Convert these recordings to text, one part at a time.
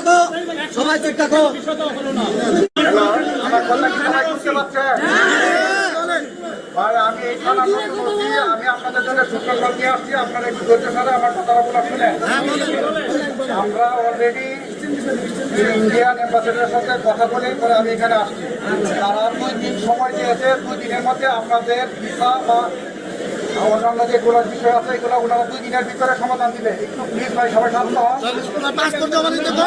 থাকো সবাই চুপ থাকো। আমি এই থানা আমি আপনাদের জন্য সুন্দরবন নিয়ে আসছি আপনারা একটু ধৈর্য ধরে আমার কথাগুলো শুনেন আমরা অলরেডি ইন্ডিয়ান অ্যাম্বাসেডারের সাথে কথা বলে পরে আমি এখানে আসছি। তারা দুই দিন সময় দিয়েছে দুই দিনের মধ্যে আপনাদের ভিসা বা অন্যান্য যেগুলো বিষয় আছে এগুলো ওনারা দুই দিনের ভিতরে সমাধান দিবে একটু প্লিজ ভাই সবাই শান্ত পাসপোর্ট জমা দিতে তো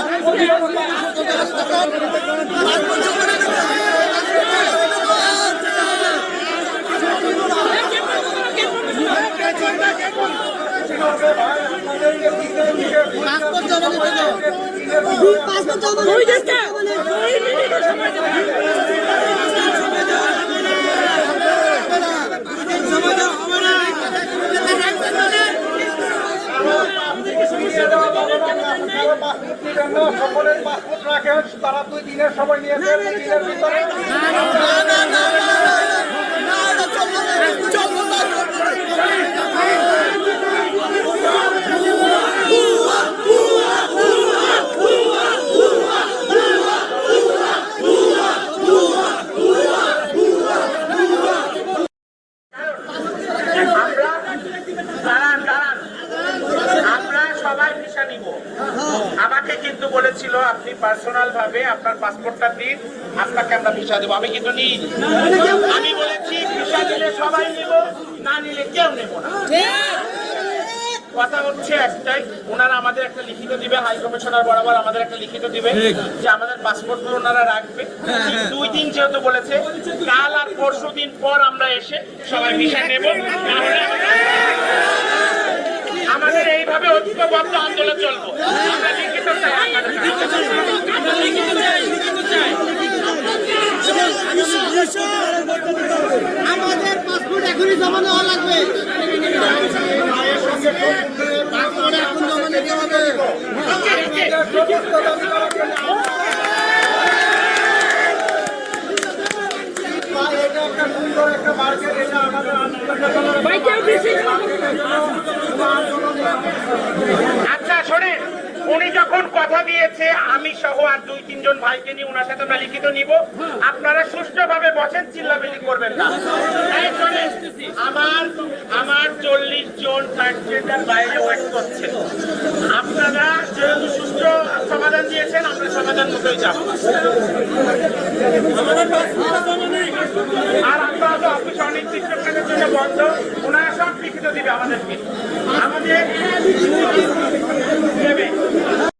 সকলের পাসপোর্ট রাখেন। তারা দুই দিনের সময় নিয়েছেন দুই দিনের ভিতরে আমরা দাঁড়ান দাঁড়ান আমরা সবাই ভিসা নিব আমাকে কিন্তু বলেছিল আপনি পার্সোনাল ভাবে আপনার পাসপোর্টটা দিন আপনাকে আমরা ভিসা দেবো। আমি কিন্তু নিই আমি বলেছি ভিসা দিলে সবাই নিব না নিলে কেউ নেব না। কথা হচ্ছে একটাই ওনারা আমাদের একটা লিখিত দিবে হাই কমিশনার বরাবর আমাদের একটা লিখিত দিবে যে আমাদের পাসপোর্টগুলো ওনারা রাখবে। দুই দিন যেহেতু বলেছে কাল আর পরশু দিন পর আমরা এসে সবাই ভিসা নেব। আমাদের এইভাবে ঐক্যবদ্ধ আন্দোলন চলবো। আমরা আমাদের পাসপোর্ট এখনই জমা দেওয়া লাগবে। পাসপোর্ট এখন জমা নিতে হবে এটা একটা সুন্দর একটা মার্কেট এটা আমাদের আচ্ছা শোনেন যখন কথা দিয়েছে, আমি সহ আর দুই, তিনজন ভাইকে নিয়ে ওনার সাথে আমরা লিখিত নিব। আপনারা সুষ্ঠুভাবে বসেন চিল্লামিল্লি করবেন না। আমার আমার চল্লিশ জন ট্রান্সজেন্ডার বাইরে ওয়েট করছে। আপনারা যেহেতু সুষ্ঠু সমাধান দিয়েছেন, আমরা সমাধান মতোই যাব। আর আমরা তো অফিস অনির্দিষ্টকালের জন্য বন্ধ, ওনারা সব লিখিত দিবে আমাদেরকে। আমাদের